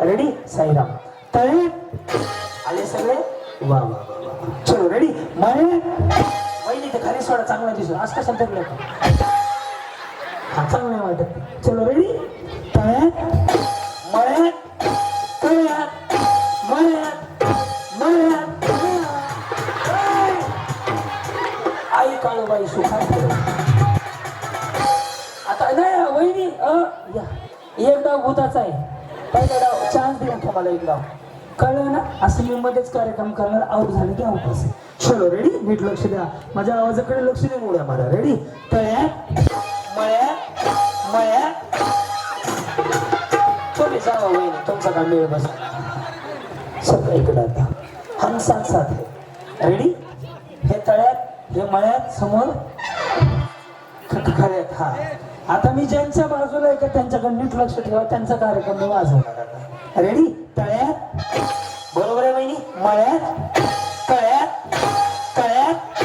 Ready Sairam तळे आले सगळे? वा वा चलो रेडी मळे वहिनी ते खाली सोडा चांगला दिसतो आज कशा तगलं हा चांगलं नाही वाटत. चलो रेडी तळ्यात मळ्यात तळ्यात मळ्यात मळ्यात आई काळूबाई सुखात ठेव. आता नाही वहिनी अ या. एक डाव भूताचा आहे. पहिलं डाव चान्स दिला तुम्हाला एक डाव. कळलं ना? असं मी मध्येच कार्यक्रम करणार आऊट झाले की आऊट असेल. चलो रेडी नीट लक्ष द्या. माझ्या आवाजाकडे लक्ष देऊन उड्या मारा. रेडी तळ्या मळ्या मळ्या. तुम्ही जावा वहिनी. तुमचा काम मेळ बसा. सगळं इकडं आता हम साथ साथ है. रेडी हे तळ्यात हे मळ्यात समोर. ख- खऱ्यात हा. आता मी ज्यांच्या बाजूला आहे का त्यांच्याकडे नीट लक्ष ठेवा त्यांचा कार्यक्रम मी आता. रेडी तळ्यात बरोबर आहे बहिणी? मळ्यात? तळ्यात तळ्यात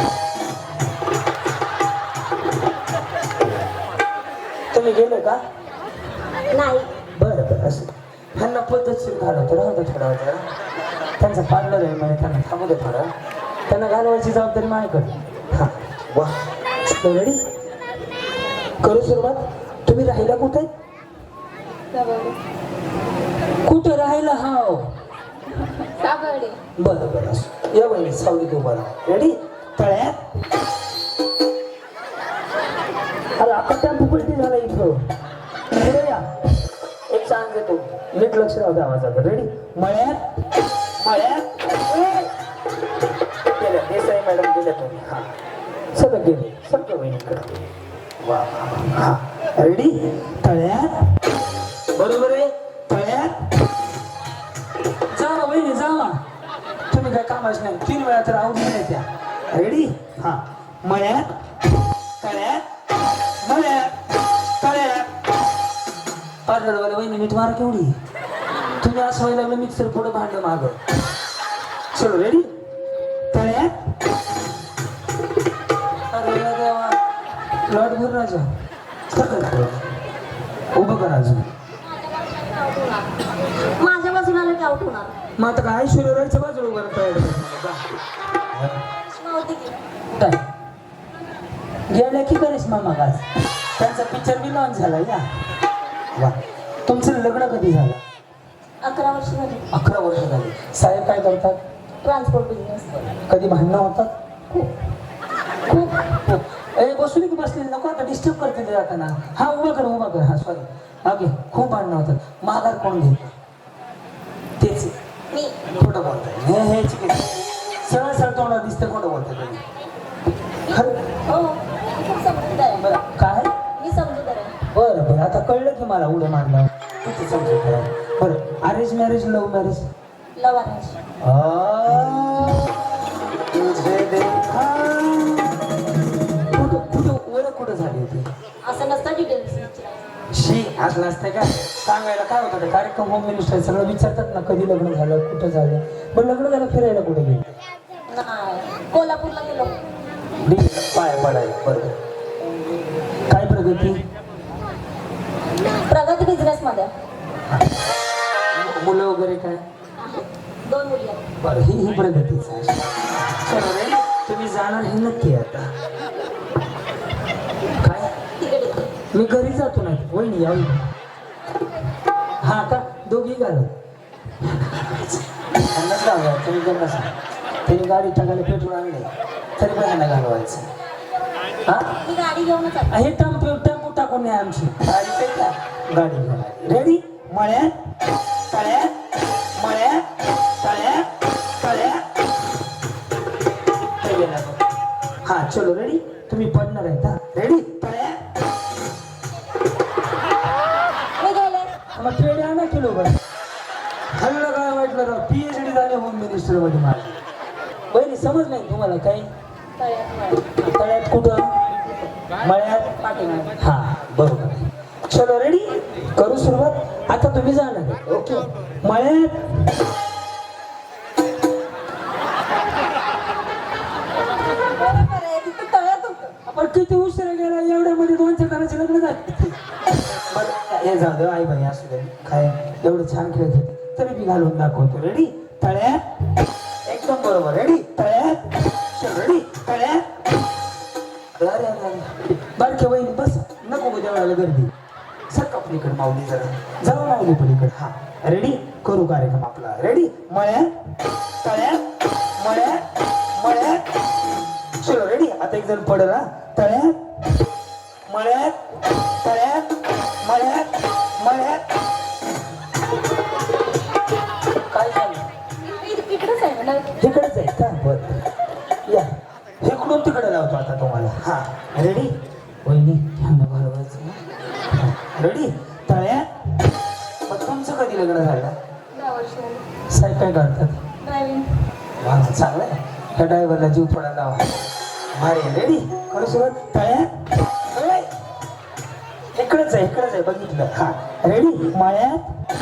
तुम्ही गेले का? नाही. बरं बरं असं. ह्यांना पद्धतशीर घालवतो राहू दे थोडा वेळ. त्यांचं पार्लर आहे म्हणजे त्यांना थांबू दे थोडं. त्यांना घालवायची जबाबदारी माझ्याकडे हा वा. रेडी करू सुरुवात. तुम्ही राहिला कुठे? कुठे राहिला हा? साबळे. बरं बरं या बहिणी सावलीत उभा राहा. रेडी तळ्यात. अरे आता टेम्पो पलटी झाला इथं. पुढे या. एक चान्स देतो नीट लक्ष राहू द्या आवाजात. रेडी मळ्यात. मळ्यात! गेल्या देसाई मॅडम गेल्या तुम्ही. हा. सगळं गेले. सगळं बहिणीकडे रेडी तळ्यात. बरोबर आहे? तळ्यात. जावा बहिणी जावा तुम्ही काय कामाच नाही. तीन वेळा तर आवडून नाही त्या. रेडी हा. मळ्यात. तळ्यात. मळ्यात. तळ्यात. पार्लरवाले बहिणी मीठ मार केवढी. तुम्ही असं व्हायला लागलं मिक्सर पुढे भांडलं माग. चलो रेडी लॉट भर राजा उभं करा अजून. माझ्या बाजूला आलं की आउट होणार. मग आता काय? राहायचं बाजूला उभं राहता की. गेल्या की करेस मामा आज त्यांचा पिक्चर बी लॉन्च झाला या. वा. तुमचं लग्न कधी झालं? अकरा वर्ष झाली. अकरा वर्ष झाली. साहेब काय करतात? ट्रान्सपोर्ट बिझनेस कधी भांडणं होतात? खूप खूप. खूप. ए बसू की बसले नको आता डिस्टर्ब करते जाताना हा उभा कर उभा कर. हा सॉरी ओके खूप भांडणं होतात. माघार कोण घेत तेच. मी खोटं बोलताय. हे हे. सरळ सरळ तोंडात दिसतं खोटं बोलताय तुम्ही. खरं? हो बरं काय? मी बरं बरं. आता कळलं की मला उड्या मारलं किती बरं arrange marriage love marriage love arrange तुझे देखा. कुठं झाली होती? असं नसतं डिटेल्स शी असलं असतं का सांगायला काय होतं? कार्यक्रम होम मिनिस्टर सगळं विचारतात ना कधी लग्न झालं कुठं झालं? पण लग्न झालं फिरायला कुठे गेलं? नाही कोल्हापूरला गेलो. पाय पडायला बरं. काय प्रगती? प्रगती बिझनेसमध्ये मुलं वगैरे काय? दोन मुली बरं ही ही प्रगतीच आहे. चला रे तुम्ही जाणार हे नक्की आता. मी घरी जातो नाही वहिनी यावी हा का? दोघी घालत त्यांनाच घालवायचं तुम्ही त्यांना सांग त्यांनी गाडी टाकायला पेट्रोल आणले तरी पण त्यांना घालवायचं. हा? हे टेम्पो टेम्पो टाकून नाही आमची. गाडी पे का गाडी रेडी मळ्यात तळ्यात मळ्यात तळ्यात तळ्यात हे. हा चलो रेडी तुम्ही पडणार आहेत हा? होममध्ये बहिणी समज नाही तुम्हाला काही? तळ्यात कुठं? मळ्यात? हा बरोबर. चलो रेडी करू सुरुवात? आता तुम्ही जाणार. ओके मळ्यात? पण किती उशिरा गेला एवढ्यामध्ये दोन करायचे लग्न झाले. हे जाऊ दे आई बाई असू दे काय एवढं छान खेळत होते. तरी मी घालून दाखवतो. रेडी तळ्यात एकदम बरोबर रेडी तळ्यात चल रेडी अरे बारके वहिनी बस. नको उद्या वेळाला गर्दी. सर पलीकडे माऊली जरा? जाऊ माऊली पलीकडे. हा. रेडी करू कार्यक्रम आपला. रेडी मळ्यात तळ्यात मळ्यात मळ्यात चलो रेडी आता एक जण पडेल तळ्यात मळ्यात तळ्यात मळ्यात मळ्यात इकडेच आहे. का बर या. इकडून तिकडे लावतो आता तुम्हाला. हा. रेडी वहिनी भरवायचं. रेडी तळ्यात मग तुमचं कधी लग्न झालं. साहेब काय करतात? वा चांगलं आहे. ह्या ड्रायव्हरला जीव थोडा लावा. भारी रेडी करू सुरुवात. तळ्यात ओय. इकडेच आहे इकडेच आहे. बघितलं. हा. रेडी मळ्यात?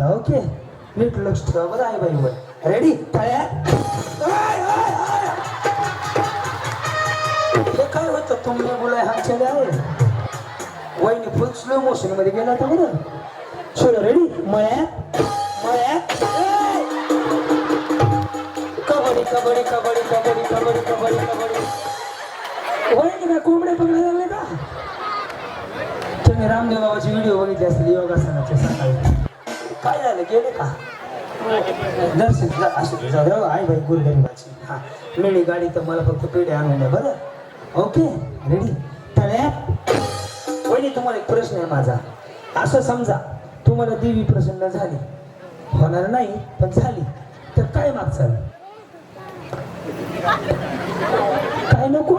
आता ओके नीट लक्ष ठेवा आहे आई बाईवर रेडी तळ्या हे काय होतं? तुमने बोलाय हा चले आहे. वहिनी फुल स्लो मोशनमध्ये गेला होता बरं. सोड रेडी मळ्या मळ्या कबड्डी कबड्डी कबड्डी कबड्डी कबड्डी कबड्डी कबड्डी. वहिनी काय कोंबडे पकडे लागले का? तुम्ही रामदेव बाबाचे व्हिडिओ बघितले असतील योगासनाचे सकाळी. काय झालं? गेले का? दर्शन असं असू दे जाऊ द्या आई बाई गुरुगरीबाची हा मिळी गाडी तर मला फक्त पेढे आणून द्या बरं? ओके रेडी तळ्यात तुम्हाला एक प्रश्न आहे माझा. असं समजा तुम्हाला देवी प्रसन्न झाली. होणार नाही पण झाली. तर काय मागचाल? काय नको?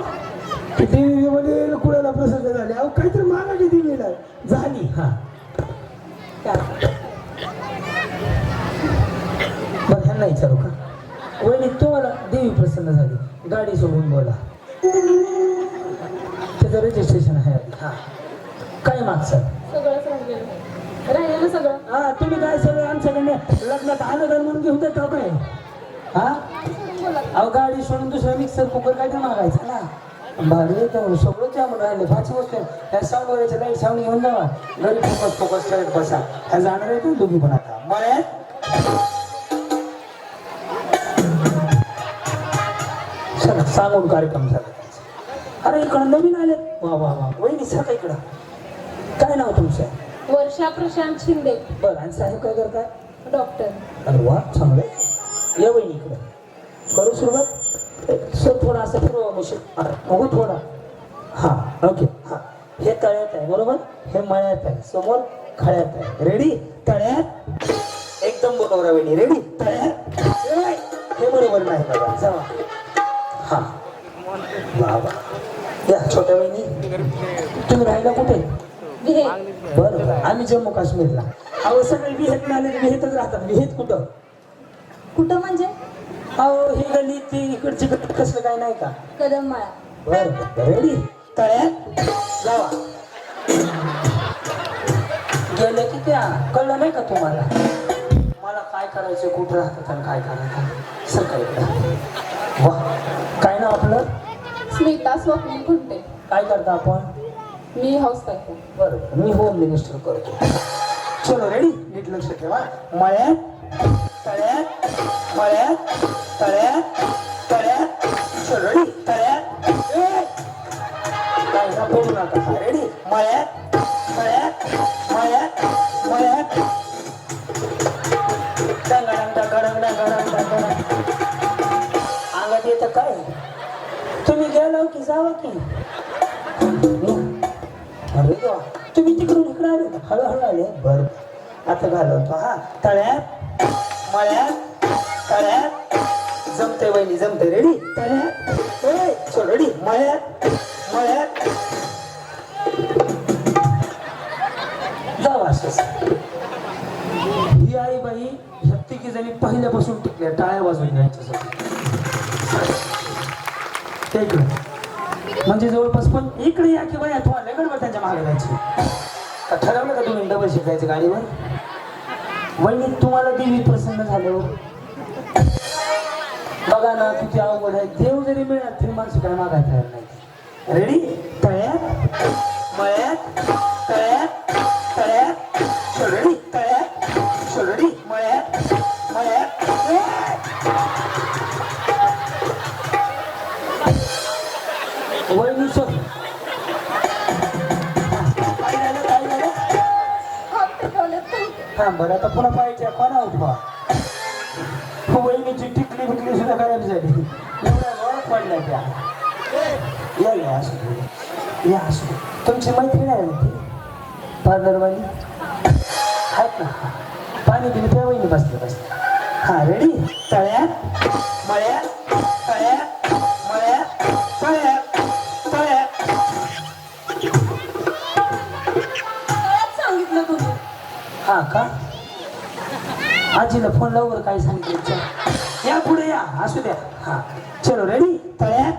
ती देवी मध्ये कुणाला प्रसन्न झाले? अहो काहीतरी मागा की देवीला. झाली हा. ह्यांना विचारू का? वहिनी तुम्हाला देवी प्रसन्न झाली. गाडी सोडून बोला. त्याचं रजिस्ट्रेशन आहे. हा. काय सगळं हा तुम्ही काय सगळं आमच्याकडे लग्नात अनुदान म्हणून घेऊन देता काय? हा? अहो गाडी सोडून दुसरा मिक्सर कुकर काय मागायचं ना? भाडे येतं सगळं त्यामुळे राहिले पाच वस्तू त्या साऊंडवरच्या लाइट साऊंड घेऊन जावा. घरी फोकस फोकस करत बसा. ह्या जाणार आहे तुम्ही पण आता. मळ्यात सांगून कार्यक्रम झाला. अरे इकडं नवीन आले वा वा वा. वहिनी सर इकडं? काय नाव तुमचं? वर्षा प्रशांत शिंदे. बरं आणि साहेब काय करताय? डॉक्टर. अरे वा चांगलं. या वहिनी इकडं. करू सुरुवात? सर थोडा असं फिरवा बघू थोडा. हा ओके. हा. हे तळ्यात आहे बरोबर? हे मळ्यात आहे. समोर खळ्यात आहे. रेडी तळ्यात? एकदम बरोबर वहिनी. रेडी तळ्यात? हे बरोबर नाही बघा. जावा हा. वा वा. या छोट्या वहिनी. तुम्ही राहिला कुठे? बरं आम्ही जम्मू काश्मीरला. अहो सगळे विहेत आले विहेतच राहतात. विहेत कुठं? कुठं म्हणजे? अहो ही गली ती इकडची गली कसलं काय नाही का? कदम माळा बर. रेडी तळ्यात. जावा गेले की त्या. कळलं नाही का तुम्हाला? मला काय करायचं कुठं राहतात आणि काय करायचं? सकाळी वा. काय ना आपलं? स्मिता स्वप्नील खुंटे. काय करता आपण? मी हाऊस वाईफ बरं मी होम मिनिस्टर करतो. चलो रेडी नीट लक्ष ठेवा. मळ्यात तळ्यात मळ्यात तळ्यात तळ्यात. चलो रेडी तळ्यात. ए! काय ना बोलू नका. रेडी मळ्यात गेलो की अरे देवा तुम्ही तिकडून इकडे आले हळूहळू आले. बर आता घालवतो हा. तळ्यात मळ्यात तळ्यात. जमते वहिनी जमते रेडी तळ्यात. रेडी मळ्यात मळ्यात. जाऊ असंच. ही आई बाई ह्या तिघी जणी पहिल्यापासून टिकल्या टाळ्या वाजवून यांच्यासाठी त्या इकडे. म्हणजे जवळपास पण इकडे या की बाया तुम्हाला गडबड त्यांच्या मागे जायची. का ठरवलं का तुम्ही डबल शिकायचं गाडीवर? वहिनी तुम्हाला देवी प्रसन्न झालं. बघा ना किती अवघड आहे. देव जरी मिळाला तरी माणसं काय मागायला तयार नाही रेडी तळ्यात मळ्यात? वहिनीची टिकली बिकली सुद्धा गायब झाली एवढ्या जोरात पडल्या त्या. या या असू. या असू. तुमची मैत्रीण आहे ना ती? पार्लरवाली आहेत ना. पाणी दिलं त्या वहिनी बसले बसले हा रेडी तळ्यात मळ्यात तळ्यात मळ्यात तळ्यात. तळ्यात सांगितलं तुम्ही. हा का? आजीला फोन लावून काय सांगितलं. या पुढे या असू द्या. हा. चलो रेडी तयार